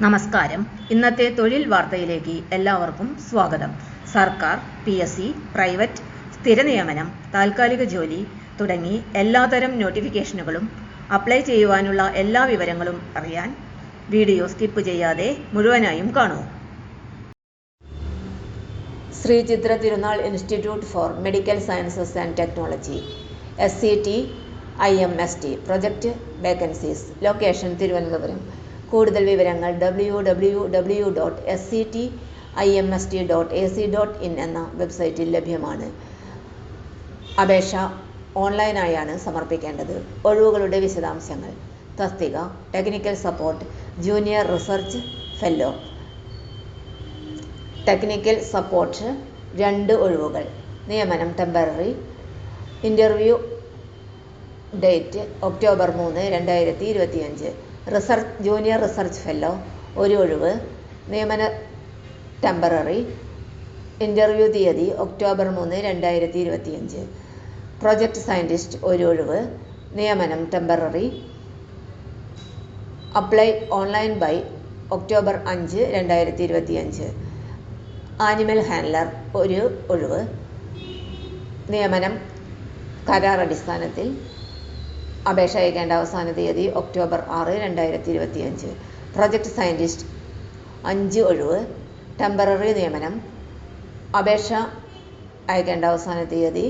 നമസ്കാരം. ഇന്നത്തെ തൊഴിൽ വാർത്തയിലേക്ക് എല്ലാവർക്കും സ്വാഗതം. സർക്കാർ പി എസ് സി പ്രൈവറ്റ് സ്ഥിര നിയമനം താൽക്കാലിക ജോലി തുടങ്ങി എല്ലാതരം നോട്ടിഫിക്കേഷനുകളും അപ്ലൈ ചെയ്യുവാനുള്ള എല്ലാ വിവരങ്ങളും അറിയാൻ വീഡിയോ സ്കിപ്പ് ചെയ്യാതെ മുഴുവനായും കാണൂ. Shri Chitra Tirunal institute for medical sciences and technology S C T I M S T project vacancies location Thiruvananthapuram. കൂടുതൽ വിവരങ്ങൾ W W W dot S C T I M S T dot A C dot in എന്ന വെബ്സൈറ്റിൽ ലഭ്യമാണ്. അപേക്ഷ ഓൺലൈനായാണ് സമർപ്പിക്കേണ്ടത്. ഒഴിവുകളുടെ വിശദാംശങ്ങൾ. തസ്തിക technical support junior research fellow technical support രണ്ട് ഒഴിവുകൾ. നിയമനം ടെമ്പററി ഇന്റർവ്യൂ ഡേറ്റ് ഒക്ടോബർ മൂന്ന് രണ്ടായിരത്തി ഇരുപത്തിയഞ്ച്. റിസർച്ച് ജൂനിയർ റിസർച്ച് ഫെല്ലോ ഒരു ഒഴിവ്. നിയമന ടെമ്പററി ഇന്റർവ്യൂ തീയതി ഒക്ടോബർ മൂന്ന് രണ്ടായിരത്തി ഇരുപത്തിയഞ്ച് പ്രൊജക്ട് സയന്റിസ്റ്റ് ഒരു ഒഴിവ്. നിയമനം temporary apply online by October അഞ്ച് രണ്ടായിരത്തി ഇരുപത്തിയഞ്ച് ആനിമൽ ഹാൻഡ്ലർ ഒരു ഒഴിവ്. നിയമനം കരാർ അടിസ്ഥാനത്തിൽ. അപേക്ഷ അയക്കേണ്ട അവസാന തീയതി ഒക്ടോബർ ആറ് രണ്ടായിരത്തി ഇരുപത്തിയഞ്ച് പ്രൊജക്ട് സയന്റിസ്റ്റ് അഞ്ച് ഒഴിവ്. ടെമ്പററി നിയമനം. അപേക്ഷ അയക്കേണ്ട അവസാന തീയതി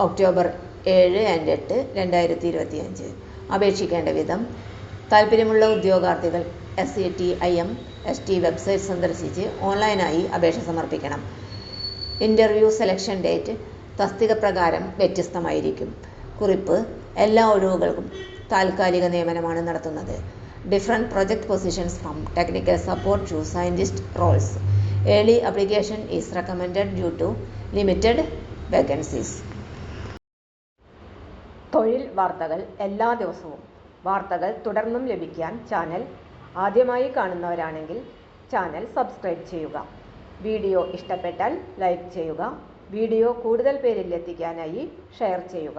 ഒക്ടോബർ ഏഴ് ആൻഡ് എട്ട് രണ്ടായിരത്തി ഇരുപത്തിയഞ്ച് അപേക്ഷിക്കേണ്ട വിധം. താൽപ്പര്യമുള്ള ഉദ്യോഗാർത്ഥികൾ S C T I M S T website സന്ദർശിച്ച് ഓൺലൈനായി അപേക്ഷ സമർപ്പിക്കണം. ഇന്റർവ്യൂ സെലക്ഷൻ ഡേറ്റ് തസ്തിക പ്രകാരം വ്യത്യസ്തമായിരിക്കും. കുറിപ്പ് എല്ലാ ഒഴിവുകൾക്കും താൽക്കാലിക നിയമനമാണ് നടത്തുന്നത്. Different project positions from technical support to scientist roles early application is recommended due to limited vacancies തൊഴിൽ വാർത്തകൾ എല്ലാ ദിവസവും. വാർത്തകൾ തുടർന്നും ലഭിക്കാൻ ചാനൽ ആദ്യമായി കാണുന്നവരാണെങ്കിൽ ചാനൽ സബ്സ്ക്രൈബ് ചെയ്യുക. വീഡിയോ ഇഷ്ടപ്പെട്ടാൽ ലൈക്ക് ചെയ്യുക. വീഡിയോ കൂടുതൽ പേരിൽ എത്തിക്കാനായി ഷെയർ ചെയ്യുക.